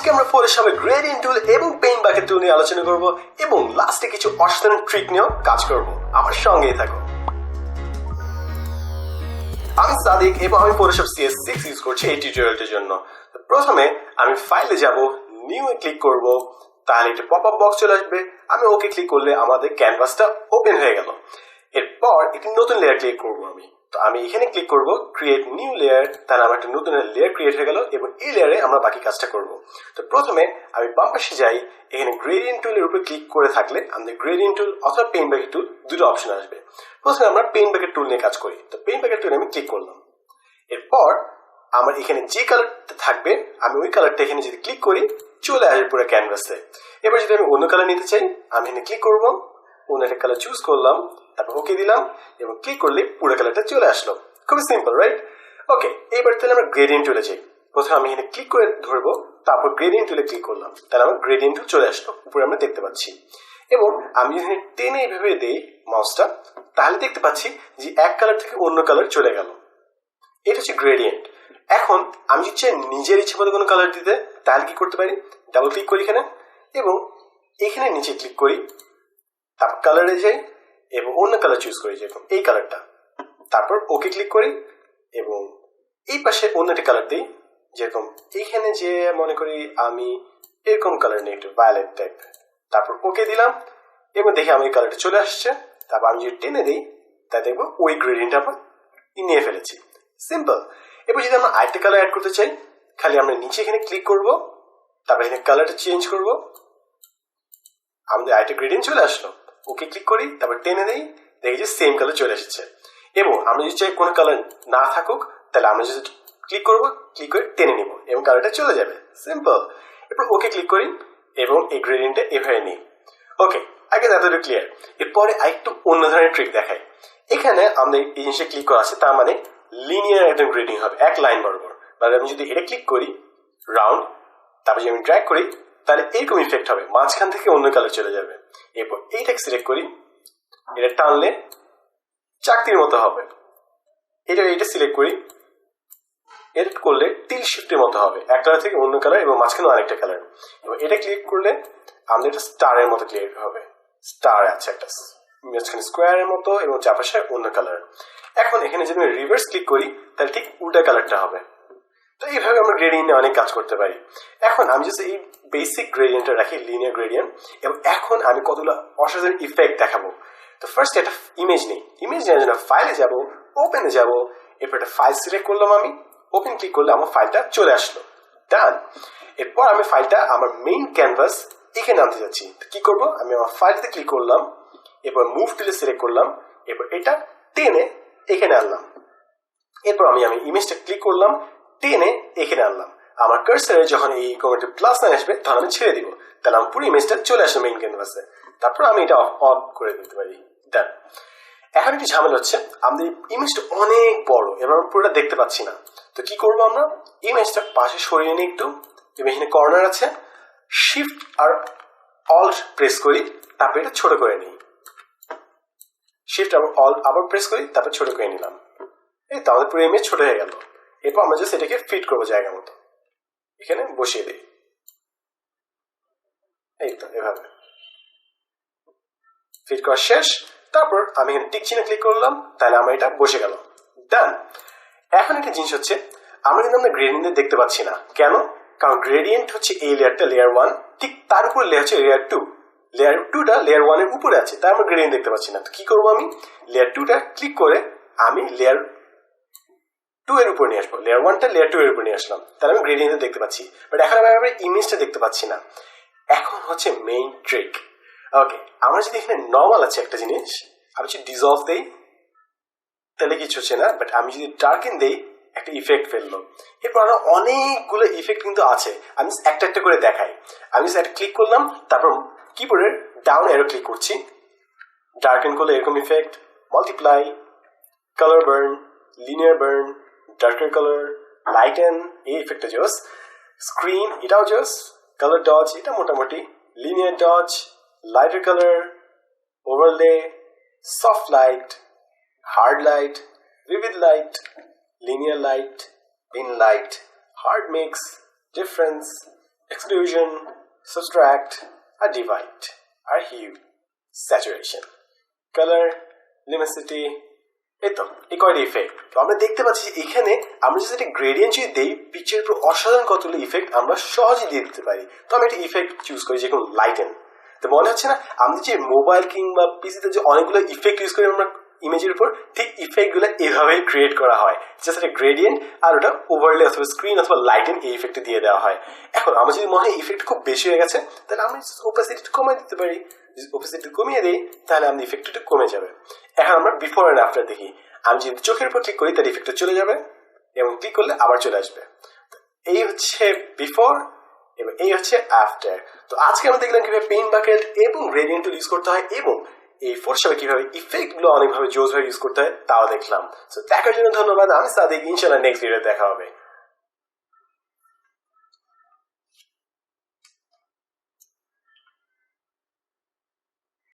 আজকে আমরা ফটোশপে গ্রেডিয়েন্ট টুল এবং পেইন্ট বাকেট টুল নিয়ে আলোচনা করব এবং লাস্টে কিছু অসাধারণ ট্রিক নিয়েও কাজ করব। আমার সঙ্গেই থাকো আমি সাদিক এবং আমি ফটোশপ সিএস সিক্স ইউজ করছি এই টিউটোরিয়ালটির জন্য। প্রথমে আমি ফাইলে যাব নিউ এ ক্লিক করব, তাহলে একটা পপ আপ বক্স চলে আসবে। আমি ওকে ক্লিক করলে আমাদের ক্যানভাসটা ওপেন হয়ে গেল। এরপর একটি নতুন লেয়ার ক্লিক করব আমি। তো আমি এখানে ক্লিক করব ক্রিয়েট নিউ লেয়ার তাহলে আমার একটা নতুন লেয়ার ক্রিয়েট হয়ে গেল, এবং এই লেয়ারে আমরা বাকি কাজটা করব। তো প্রথমে আমি বাম পাশে যাই, এখানে গ্রেডিয়েন্ট টুলের উপরে ক্লিক করে থাকলে আমাদের গ্রেডিয়েন্ট টুল অথবা পেন ব্যাকেট টুল দুটো অপশন আসবে। প্রথমে আমরা পেন ব্যাকেট টুল নিয়ে কাজ করি। তো পেন ব্যাকেট টুলে আমি ক্লিক করলাম। এরপর আমার এখানে যে কালারটা থাকবে, আমি ওই কালারটা এখানে যদি ক্লিক করি, চলে আসবে পুরো ক্যানভাসে এবার যদি আমি অন্য কালার নিতে চাই, আমি এখানে ক্লিক করব। অন্য একটা কালার চুজ করলাম। তারপর ওকে দিলাম এবং ক্লিক করলে পুরো কালারটা চলে আসলো। খুবই সিম্পল রাইট ওকে এইবার তাহলে আমরা গ্রেডিয়েন্ট চলে যাই। প্রথমে আমি এখানে ক্লিক করে ধরবো, তারপর গ্রেডিয়েন্ট টুলে ক্লিক করলাম। তাহলে আমার গ্রেডিয়েন্ট চলে আসলো, উপরে আমরা দেখতে পাচ্ছি। এবং আমি যদি টেনে এইভাবে দেই মাউসটা তাহলে দেখতে পাচ্ছি যে এক কালার থেকে অন্য কালার চলে গেল। এটা হচ্ছে গ্রেডিয়েন্ট এখন আমি যদি চাই নিজের ইচ্ছে মতো কোনো কালার দিতে, তাহলে কি করতে পারি? ডাবল ক্লিক করি এখানে। এবং এখানে নিচে ক্লিক করি। তারপর কালারে যাই। এবং অন্য কালার চুজ করি, যেরকম এই কালারটা তারপর ওকে ক্লিক করি এবং এই পাশে অন্য একটা কালার দিই, যেরকম এইখানে যে মনে করি আমি এরকম কালার নিই একটু ভায়োলেট টাইপ তারপর ওকে দিলাম এবং দেখি আমি কালারটা চলে আসছে। তারপর আমি যদি টেনে দিই তা দেখব ওই গ্রেডিয়েন্ট আমরা নিয়ে ফেলেছি। সিম্পল এবার যদি আমরা আরেকটা কালার অ্যাড করতে চাই, খালি আমরা নিচে এখানে ক্লিক করব, তারপর এখানে কালারটা চেঞ্জ করব। আমাদের আরেকটা গ্রেডিয়েন্ট চলে আসলো। ওকে ক্লিক করি, তারপর টেনে দেই দেখি যে সেম কালার চলে এসেছে। এবং আমরা যদি চাই কোনো কালার না থাকুক, তাহলে আমরা যদি ক্লিক করব ক্লিক করে টেনে নিব এবং কালারটা চলে যাবে। সিম্পল এরপর ওকে ক্লিক করি এবং এই গ্রেডিয়েন্টটা এভাবে নিই। ওকে আগে এতটুকু ক্লিয়ার এরপরে আরেকটু অন্য ধরনের ট্রিক দেখাই। এখানে আমাদের এই জিনিসটা ক্লিক করা আছে, তার মানে লিনিয়ার একদম গ্রেডিং হবে, এক লাইন বরাবর। মানে আমি যদি এটা ক্লিক করি রাউন্ড তারপর যদি আমি ড্র্যাগ করি তাহলে এরকম ইফেক্ট হবে। মাঝখান থেকে অন্য কালার চলে যাবে। এরপর এইটাকে সিলেক্ট করি। এটা টানলে চাকতির মতো হবে। এটা এটা সিলেক্ট করি। এডিট করলে টিল শিফটের মতো হবে। এক কালার থেকে অন্য কালার এবং মাঝখানে আরেকটা কালার এবং এটা ক্লিক করলে আমাদের এটা স্টারের মতো ক্লিয়ার হবে। স্টার আছে একটা মাঝখানে স্কোয়ারের মতো এবং চারপাশে অন্য কালার এখন এখানে যদি আমি রিভার্স ক্লিক করি, তাহলে ঠিক উল্টা কালারটা হবে। এইভাবে আমরা গ্রেডিয়েন্টে অনেক কাজ করতে পারি। এখন আমি যদি এই বেসিক গ্রেডিয়েন্টটা রাখি লিনিয়ার গ্রেডিয়েন্ট এবং এখন আমি কতগুলো অসাধারণ ইফেক্ট দেখাবো। তো ফার্স্ট একটা ইমেজ নেই। ইমেজ নেওয়ার জন্য ফাইলে যাব ওপেনে যাব, এরপর একটা ফাইল সিলেক্ট করলাম আমি ওপেন ক্লিক করলে আমার ফাইলটা চলে আসলো। ডান এরপর আমি ফাইলটা আমার মেইন ক্যানভাস এখানে আনতে যাচ্ছি। কি করব? আমি আমার ফাইলতে ক্লিক করলাম, এরপর মুভ টুলে সিলেক্ট করলাম, এরপর এটা টেনে এখানে আনলাম। এরপর আমি আমি ইমেজটা ক্লিক করলাম টেনে এখানে আনলাম। আমার কার্সারে যখন এই কমেন্টে প্লাস নাইন আসবে, তখন আমি ছেড়ে দিব। তাহলে আমার পুরো ইমেজটা চলে আসবে মেইন ক্যানভাসে তারপর আমি এটা অন করে দিতে পারি। ডান এখন একটু ঝামেলা হচ্ছে। আমাদের ইমেজটা অনেক বড়। এবার আমরা পুরোটা দেখতে পাচ্ছি না। তো কি করব আমরা? ইমেজটা পাশে সরিয়ে নিই একটু। এখানে কর্নার আছে। শিফট আর অল প্রেস করি, তারপর এটা ছোট করে নিই। শিফট আবার অল আবার প্রেস করি, তারপর ছোট করে নিলাম। এই তো আমাদের পুরো ইমেজ ছোট হয়ে গেল। এরপর আমরা জাস্ট এটাকে ফিট করব জায়গা মতো। এখানে বসিয়ে দিই। এই তো, এভাবে। ফিট করা শেষ। তারপর আমি এখানে টিক চিহ্নে ক্লিক করলাম, তাহলে আমার এটা বসে গেল। ডান এখন একটা জিনিস হচ্ছে, আমরা কিন্তু আমরা গ্রেডিয়েন্ট দেখতে পাচ্ছি না। কেন? কারণ গ্রেডিয়েন্ট হচ্ছে এই লেয়ারটা লেয়ার ওয়ান ঠিক তার উপর লেয়ার হচ্ছে লেয়ার টু লেয়ার টুটা লেয়ার ওয়ানের উপরে আছে, তাই আমরা গ্রেডিয়েন্ট দেখতে পাচ্ছি না। তো কি করব আমি? লেয়ার টুটা ক্লিক করে আমি লেয়ার টু এর উপর নিয়ে আসব। লেয়ার ওয়ানটা লেয়ার টু এর উপর নিয়ে আসলাম। তাহলে আমি গ্রেডিয়েন্ট দেখতে পাচ্ছি। বাট এখন আমি আবার ইমেজটা দেখতে পাচ্ছি না। এখন হচ্ছে মেইন ট্রিক ওকে আমার যদি এখানে নর্মাল আছে একটা জিনিস, আমি যদি ডিজলভ দেই, তাহলে কিছু হচ্ছে না। বাট আমি যদি ডার্কেন দেই, একটা ইফেক্ট ফেলল। এরপর আরও অনেকগুলো ইফেক্ট কিন্তু আছে। আমি একটা একটা করে দেখাই। আমি একটা ক্লিক করলাম, তারপর কিবোর্ডের ডাউন এরো ক্লিক করছি। ডার্কেন করলে এরকম effect multiply colour burn linear burn darker colour lighten এই ইফেক্টটা জোস স্ক্রিন এটাও জোস কালার ডজ এটা মোটামুটি linear dodge lighter colour overlay soft light hard light vivid light, linear light, pin light, hard mix, difference, exclusion, subtract, আর divide, আর hue, saturation, color, luminosity, এই তো, এই ইফেক্ট তো আমরা দেখতে পাচ্ছি এখানে আমরা যদি একটা গ্রেডিয়েন্ট যদি দেই, পিচের উপর অসাধারণ কতগুলো ইফেক্ট আমরা সহজে দিয়ে দিতে পারি। তো আমি একটা ইফেক্ট চুজ করি যে কোনো লাইটেন তো মনে হচ্ছে না, আমি যে মোবাইল কিংবা পিসিতে যে অনেকগুলো ইফেক্ট ইউজ করি, আমরা ইমেজের উপর ঠিক ইফেক্টগুলো এভাবেই ক্রিয়েট করা হয়। জাস্ট একটা গ্রেডিয়েন্ট আর ওটা ওভারলে অথবা স্ক্রিন অথবা লাইটেন এই ইফেক্ট দিয়ে দেওয়া হয়। এখন আমার যদি মনে হয় ইফেক্ট খুব বেশি হয়ে গেছে, তাহলে আমি ওপাসিটি কমিয়ে দিতে পারি। যদি ওপাসিটি কমিয়ে দিই, তাহলে আমাদের ইফেক্ট একটু কমে যাবে। এখন আমরা বিফোর অ্যান্ড আফটার দেখি। আমি যদি চোখের উপর ক্লিক করি তার ইফেক্টটা চলে যাবে এবং ক্লিক করলে আবার চলে আসবে। এই হচ্ছে বিফোর এবং এই হচ্ছে আফটার তো আজকে আমরা দেখলাম কীভাবে পেইন বাকেট এবং গ্রেডিয়েন্ট ইউজ করতে হয় এবং এই ফোরশপে কীভাবে ইফেক্টগুলো অনেকভাবে জোজ ভাবে ইউজ করতে হয়, তাও দেখলাম। তো দেখার জন্য ধন্যবাদ, আমি সাদিক ইনশাল্লাহ নেক্সট ভিডিও দেখা হবে।